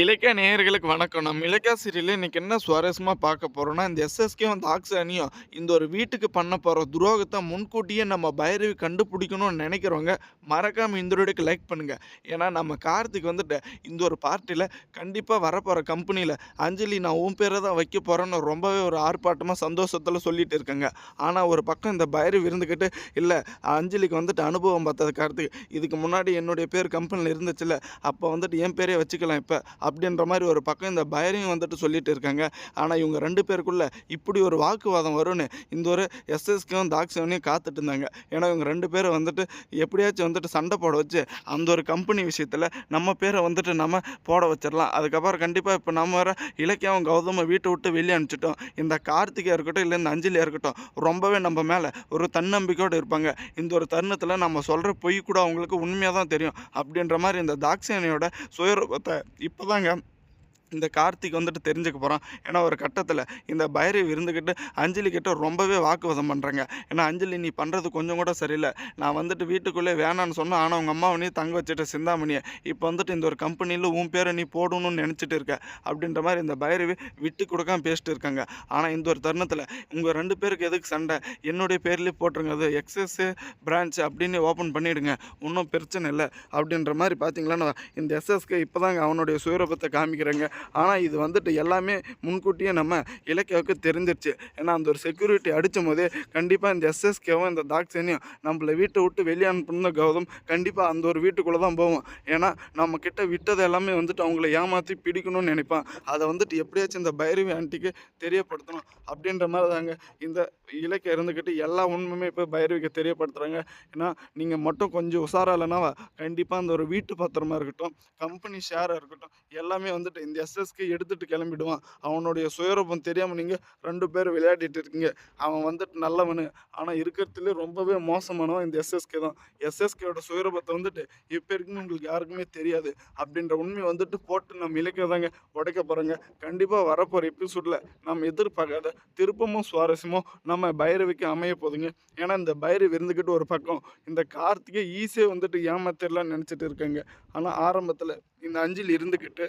இலக்கிய நேயர்களுக்கு வணக்கம். நம்ம இலக்கிய சீரியலில் இன்றைக்கி என்ன சுவாரஸ்யமாக பார்க்க போகிறோன்னா இந்த எஸ்எஸ்கே வந்து ஆக்ஸ் அணியும் இந்த ஒரு வீட்டுக்கு பண்ண போகிற துரோகத்தை முன்கூட்டியே நம்ம பைரவி கண்டுபிடிக்கணும்னு நினைக்கிறவங்க மறக்காமல் இந்த வீடியோக்கு லைக் பண்ணுங்கள் ஏன்னா நம்ம கார்த்திக் வந்துட்டு இந்த ஒரு பார்ட்டியில் கண்டிப்பாக வரப்போகிற கம்பெனியில் அஞ்சலி நான் உன் பேரை தான் வைக்க போகிறேன்னு ரொம்பவே ஒரு ஆர்ப்பாட்டமாக சந்தோஷத்தில் சொல்லிட்டு இருக்காங்க. ஆனால் ஒரு பக்கம் இந்த பைரவி இருந்துக்கிட்டு இல்லை அஞ்சலிக்கு வந்துட்டு அனுபவம் பார்த்தது கார்த்திக். இதுக்கு முன்னாடி என்னுடைய பேர் கம்பெனியில் இருந்துச்சுல்ல, அப்போ வந்துட்டு என் பேரே வச்சுக்கலாம் இப்போ அப்படின்ற மாதிரி ஒரு பக்கம் இந்த பயரையும் வந்துட்டு சொல்லிட்டு இருக்காங்க. ஆனால் இவங்க ரெண்டு பேருக்குள்ள இப்படி ஒரு வாக்குவாதம் வரும்னு இந்த ஒரு எஸ்எஸ்கேவும், தாக்ஸாயனியும் காத்துட்டு இருந்தாங்க. ஏன்னா இவங்க ரெண்டு பேரும் வந்துட்டு எப்படியாச்சும் வந்துட்டு சண்டை போட வச்சு, அந்த ஒரு கம்பெனி விஷயத்தில் நம்ம பேரை வந்துட்டு நம்ம போட வச்சிடலாம் அதுக்கப்புறம் கண்டிப்பாக இப்போ நம்ம வர இலக்கியாவும், கௌதம வீட்டை விட்டு வெளியே அனுப்பிச்சிட்டோம் இந்த கார்த்திகையாக இருக்கட்டும், இல்லை இந்த அஞ்சலியாக இருக்கட்டும், ரொம்பவே நம்ம மேலே ஒரு தன்னம்பிக்கையோடு இருப்பாங்க. இந்த ஒரு தருணத்தில் நம்ம சொல்கிற பொய் கூட அவங்களுக்கு உண்மையாக தான் தெரியும். அப்படின்ற மாதிரி இந்த தாக்சேனையோட சுயரூபத்தை இப்போ lang. இந்த கார்த்திக் வந்துட்டு தெரிஞ்சுக்க போகிறான் ஏன்னா ஒரு கட்டத்தில் இந்த பைரவி இருந்துக்கிட்டு அஞ்சலி கிட்ட ரொம்பவே வாக்குவாதம் பண்ணுறாங்க ஏன்னா அஞ்சலி நீ பண்ணுறது கொஞ்சம் கூட சரியில்லை நான் வந்துட்டு வீட்டுக்குள்ளே வேணான்னு சொன்னேன். ஆனால் அவங்க அம்மாவை நீ தங்க வச்சுட்ட சிந்தாமணியை இப்போ வந்துட்டு இந்த ஒரு கம்பெனியில் உன் பேரை நீ போடணும்னு நினச்சிட்டு இருக்க. அப்படின்ற மாதிரி இந்த பைரவி விட்டு கொடுக்காம பேசிட்டு இருக்காங்க. ஆனால் இந்த ஒரு தருணத்தில் உங்கள் ரெண்டு பேருக்கு எதுக்கு சண்டை என்னுடைய பேர்லேயே போட்டுருங்க. அது எக்ஸஸ் பிரான்ச் அப்படின்னு ஓப்பன் பண்ணிவிடுங்க ஒன்றும் பிரச்சனை இல்லை அப்படின்ற மாதிரி பார்த்தீங்களா இந்த எஸ்எஸ்கே இப்பதாங்க அவனுடைய சுயரூபத்தை காமிக்கிறாங்க. ஆனால் இது வந்துட்டு எல்லாமே முன்கூட்டியே நம்ம இலக்கியாவுக்கு தெரிஞ்சிருச்சு. ஏன்னா அந்த ஒரு செக்யூரிட்டி அடிச்சம்போதே கண்டிப்பாக இந்த எஸ்எஸ்கேவும், இந்த தாக்ஸாயனியும் நம்மள வீட்டை விட்டு வெளியே அனுப்பின கௌதம் கண்டிப்பாக அந்த ஒரு வீட்டுக்குள்ளே தான் போவோம் ஏன்னா நம்ம கிட்ட விட்டது எல்லாமே வந்துட்டு அவங்கள ஏமாற்றி பிடிக்கணும்னு நினைப்பான் அதை வந்துட்டு எப்படியாச்சும் இந்த பைரவி ஆன்ட்டிக்கு தெரியப்படுத்தணும். அப்படின்ற மாதிரி தாங்க இந்த இலக்கியம் இருந்துக்கிட்டு எல்லா உண்மையுமே இப்போ பைரவிக்கு தெரியப்படுத்துகிறாங்க ஏன்னா நீங்கள் மட்டும் கொஞ்சம் உஷாராக இல்லைனாவா கண்டிப்பாக அந்த ஒரு வீட்டு பத்திரமா இருக்கட்டும், கம்பெனி ஷேராக இருக்கட்டும், எல்லாமே வந்துட்டு இந்த எஸ்எஸ்கே எடுத்துகிட்டு கிளம்பிடுவான் அவனுடைய சுயரூபம் தெரியாமல் நீங்கள் ரெண்டு பேரும் விளையாடிட்டு இருக்கீங்க. அவன் வந்துட்டு நல்லவனு. ஆனால் இருக்கிறதுலே ரொம்பவே மோசமானவன் இந்த எஸ்எஸ்கே தான். எஸ்எஸ்கேயோட சுயரூபத்தை வந்துட்டு இப்போ இருக்குன்னு உங்களுக்கு யாருக்குமே தெரியாது. அப்படின்ற உண்மை வந்துட்டு போட்டு நம்ம இலக்கியா தாங்க உடைக்க போகிறோங்க கண்டிப்பாக வரப்போகிற எபிசோடில் நம்ம எதிர்பார்க்காத திருப்பமும், சுவாரஸ்யமும் நம்ம பைரவிக்கு அமைய போதுங்க. ஏன்னா இந்த பைரவி இருந்துகிட்டு ஒரு பக்கம் இந்த கார்த்திகை ஈஸியாக வந்துட்டு ஏமாத்திரலாம்னு நினச்சிட்டு இருக்காங்க. ஆனால் ஆரம்பத்தில் இந்த அஞ்சில் இருந்துக்கிட்டு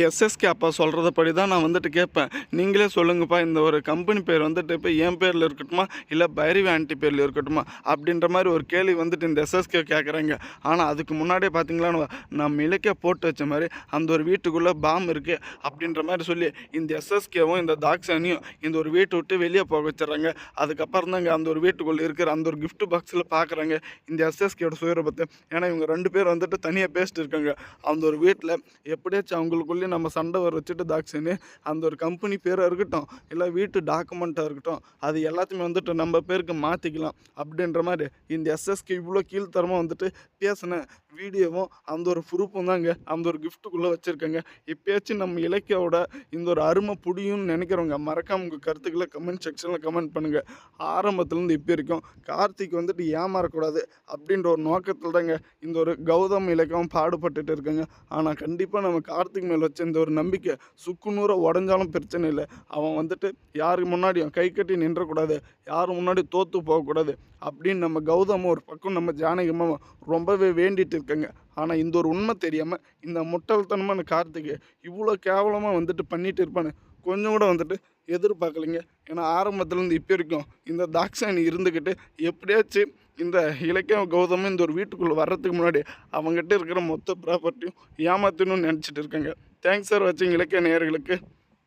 எஸ்எஸ்கே அப்பா சொல்றதபடி தான் நான் வந்துட்டு கேட்பேன். நீங்களே சொல்லுங்கப்பா இந்த ஒரு கம்பெனி பேர் வந்துட்டு இப்போ என் பேரில் இருக்கட்டுமா? இல்லை பைரவி ஆன்ட்டி பேரில் இருக்கட்டுமா? அப்படின்ற மாதிரி ஒரு கேள்வி வந்துட்டு இந்த எஸ்எஸ்கே கேட்குறாங்க. ஆனால் அதுக்கு முன்னாடியே பார்த்தீங்கன்னா, நம்ம இலக்கியா போட்டு வச்ச மாதிரி அந்த ஒரு வீட்டுக்குள்ளே பாம் இருக்குது அப்படின்ற மாதிரி சொல்லி இந்த எஸ்எஸ்கேவும், இந்த தாக்ஸானியும் இந்த ஒரு வீட்டை விட்டு வெளியே போக வச்சுர்றாங்க. அதுக்கப்புறம் தாங்க அந்த ஒரு வீட்டுக்குள்ளே இருக்கிற அந்த ஒரு கிஃப்ட் பாக்ஸில் பார்க்குறாங்க இந்த எஸ்எஸ்கேயோட சுயரூபத்த. ஏன்னா இவங்க ரெண்டு பேர் வந்துட்டு தனியாக பேசிட்டு இருக்காங்க. அந்த ஒரு வீட்டில் எப்படியாச்சும் அவங்களுக்குள்ளே சொல்லி நம்ம சண்டை வர வச்சுட்டு தாக்ஸாயனி அந்த ஒரு கம்பெனி பேராக இருக்கட்டும், இல்லை வீட்டு டாக்குமெண்ட்டாக இருக்கட்டும், அது எல்லாத்தையுமே வந்துட்டு நம்ம பேருக்கு மாற்றிக்கலாம் அப்படின்ற மாதிரி இந்த எஸ்எஸ்கே இவ்வளோ கீழ்த்தரமாக வந்துட்டு பேசின வீடியோவும், அந்த ஒரு ப்ரூஃபும் தாங்க அந்த ஒரு கிஃப்ட்டுக்குள்ளே வச்சுருக்கேங்க. இப்போயாச்சும் நம்ம இலக்கியாவோட இந்த ஒரு அருமை புடியும்னு நினைக்கிறவங்க மறக்காம உங்கள் கருத்துக்களை கமெண்ட் செக்ஷனில் கமெண்ட் பண்ணுங்கள் ஆரம்பத்துலேருந்து இப்போ வரைக்கும் கார்த்திக் வந்துட்டு ஏமாறக்கூடாது அப்படின்ற ஒரு நோக்கத்தில் தாங்க இந்த ஒரு கௌதம், இலக்கம் பாடுபட்டுட்டு இருக்கேங்க. ஆனால் கண்டிப்பாக நம்ம கார்த்திக் மேலே வச்ச இந்த ஒரு நம்பிக்கை சுக்குநூற உடஞ்சாலும் பிரச்சனை இல்லை அவன் வந்துட்டு யாருக்கு முன்னாடியும் கை கட்டி நின்றக்கூடாது. யார் முன்னாடியும் தோற்று போகக்கூடாது. அப்படின்னு நம்ம கௌதமும் ஒரு பக்கம் நம்ம ஜானகி அம்மாவும் ரொம்பவே வேண்டிட்டு இருக்கங்க ஆனால் இந்த ஒரு உண்மை தெரியாமல் இந்த முட்டாள்தனமான கார்த்திகை இவ்வளோ கேவலமாக வந்துட்டு பண்ணிட்டு இருப்பான்னு கொஞ்சம் கூட வந்துட்டு எதிர்பார்க்கலைங்க. ஏன்னா ஆரம்பத்துலேருந்து இப்போ வரைக்கும் இந்த தாக்ஸாயனி இருந்துக்கிட்டு எப்படியாச்சும் இந்த இலக்கியம் கௌதமும் இந்த ஒரு வீட்டுக்குள்ளே வர்றதுக்கு முன்னாடி அவங்ககிட்ட இருக்கிற மொத்த ப்ராப்பர்ட்டியும் ஏமாத்தணும்னு நினச்சிட்டு இருக்காங்க. தேங்க்ஸ் சார் வாட்சிங் இலக்கியா நேயர்களுக்கு.